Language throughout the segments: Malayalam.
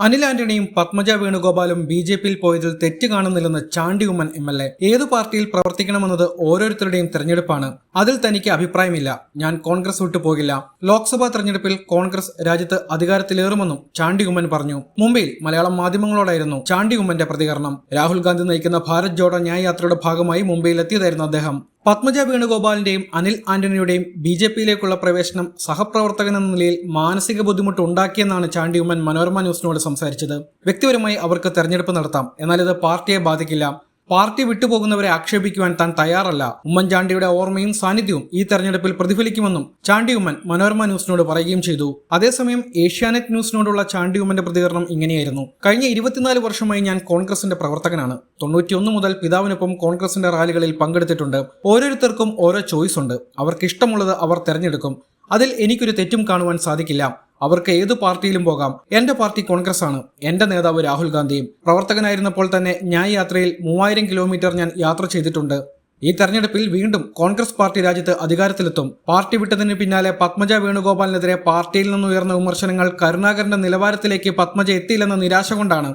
അനിൽ ആന്റണിയും പത്മജ വേണുഗോപാലും ബി ജെ പിയിൽ പോയതിൽ തെറ്റ് കാണുന്നില്ലെന്ന് Chandy Oommen M L A. ഏതു പാർട്ടിയിൽ പ്രവർത്തിക്കണമെന്നത് ഓരോരുത്തരുടെയും തെരഞ്ഞെടുപ്പാണ്. അതിൽ തനിക്ക് അഭിപ്രായമില്ല. ഞാൻ കോൺഗ്രസ് വിട്ടു പോകില്ല. ലോക്സഭാ തെരഞ്ഞെടുപ്പിൽ കോൺഗ്രസ് രാജ്യത്ത് അധികാരത്തിലേറുമെന്നും ചാണ്ടി ഉമ്മൻ പറഞ്ഞു. മുംബൈയിൽ മലയാളം മാധ്യമങ്ങളോടായിരുന്നു ചാണ്ടി പ്രതികരണം. രാഹുൽ ഗാന്ധി നയിക്കുന്ന ഭാരത് ജോഡോ ന്യായയാത്രയുടെ ഭാഗമായി മുംബൈയിൽ എത്തിയതായിരുന്നു അദ്ദേഹം. പത്മജ വേണുഗോപാലിന്റെയും അനിൽ ആന്റണിയുടെയും ബി ജെ പിയിലേക്കുള്ള പ്രവേശനം സഹപ്രവർത്തകൻ എന്ന നിലയിൽ മാനസിക ബുദ്ധിമുട്ട് ഉണ്ടാക്കിയെന്നാണ് ചാണ്ടി ഉമ്മൻ മനോരമ ന്യൂസിനോട് സംസാരിച്ചത്. വ്യക്തിപരമായി അവർക്ക് തെരഞ്ഞെടുപ്പ് നടത്താം എന്നാൽ ഇത് പാർട്ടിയെ ബാധിക്കില്ല. പാർട്ടി വിട്ടുപോകുന്നവരെ ആക്ഷേപിക്കുവാൻ താൻ തയ്യാറല്ല. ഉമ്മൻചാണ്ടിയുടെ ഓർമ്മയും സാന്നിധ്യവും ഈ തെരഞ്ഞെടുപ്പിൽ പ്രതിഫലിക്കുമെന്നും ചാണ്ടി ഉമ്മൻ മനോരമ ന്യൂസിനോട് പറയുകയും ചെയ്തു. അതേസമയം ഏഷ്യാനെറ്റ് ന്യൂസിനോടുള്ള ചാണ്ടി ഉമ്മന്റെ പ്രതികരണം ഇങ്ങനെയായിരുന്നു. കഴിഞ്ഞ ഇരുപത്തിനാല് വർഷമായി ഞാൻ കോൺഗ്രസിന്റെ പ്രവർത്തകനാണ്. തൊണ്ണൂറ്റിയൊന്ന് മുതൽ പിതാവിനൊപ്പം കോൺഗ്രസിന്റെ റാലികളിൽ പങ്കെടുത്തിട്ടുണ്ട്. ഓരോരുത്തർക്കും ഓരോ ചോയ്സ് ഉണ്ട്. അവർക്ക് ഇഷ്ടമുള്ളത് അവർ തെരഞ്ഞെടുക്കും. അതിൽ എനിക്കൊരു തെറ്റും കാണുവാൻ സാധിക്കില്ല. അവർക്ക് ഏത് പാർട്ടിയിലും പോകാം. എന്റെ പാർട്ടി കോൺഗ്രസ് ആണ്. എന്റെ നേതാവ് രാഹുൽ ഗാന്ധിയും. പ്രവർത്തകനായിരുന്നപ്പോൾ തന്നെ ഞാൻ യാത്രയിൽ മൂവായിരം കിലോമീറ്റർ ഞാൻ യാത്ര ചെയ്തിട്ടുണ്ട്. ഈ തെരഞ്ഞെടുപ്പിൽ വീണ്ടും കോൺഗ്രസ് പാർട്ടി രാജ്യത്ത് അധികാരത്തിലെത്തും. പാർട്ടി വിട്ടതിന് പിന്നാലെ പത്മജ വേണുഗോപാലിനെതിരെ പാർട്ടിയിൽ നിന്നുയർന്ന വിമർശനങ്ങൾ കരുണാകരന്റെ നിലവാരത്തിലേക്ക് പത്മജ എത്തിയില്ലെന്ന നിരാശ കൊണ്ടാണ്.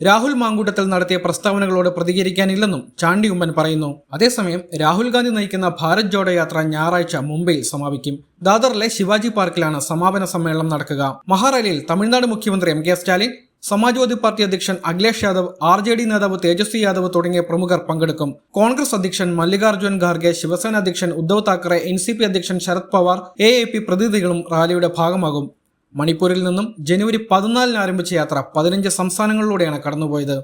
രാഹുൽ മാങ്കൂട്ടത്തിൽ നടത്തിയ പ്രസ്താവനകളോട് പ്രതികരിക്കാനില്ലെന്നും ചാണ്ടി ഉമ്മൻ പറയുന്നു. അതേസമയം രാഹുൽ ഗാന്ധി നയിക്കുന്ന ഭാരത് ജോഡോ യാത്ര ഞായറാഴ്ച മുംബൈയിൽ സമാപിക്കും. ദാദറിലെ ശിവാജി പാർക്കിലാണ് സമാപന സമ്മേളനം നടക്കുക. മഹാറാലിയിൽ തമിഴ്നാട് മുഖ്യമന്ത്രി M K Stalin Samajwadi party അധ്യക്ഷൻ Akhilesh Yadav R J D നേതാവ് തേജസ്വി യാദവ് തുടങ്ങിയ പ്രമുഖർ പങ്കെടുക്കും. കോൺഗ്രസ് അധ്യക്ഷൻ മല്ലികാർജുൻ ഖാർഗെ ശിവസേന അധ്യക്ഷൻ Uddhav Thackeray N C P അധ്യക്ഷൻ Sharad Pawar A A P പ്രതിനിധികളും റാലിയുടെ ഭാഗമാകും. മണിപ്പൂരിൽ നിന്നും ജനുവരി പതിനാലിന് ആരംഭിച്ച യാത്ര പതിനഞ്ച് സംസ്ഥാനങ്ങളിലൂടെയാണ് കടന്നുപോയത്.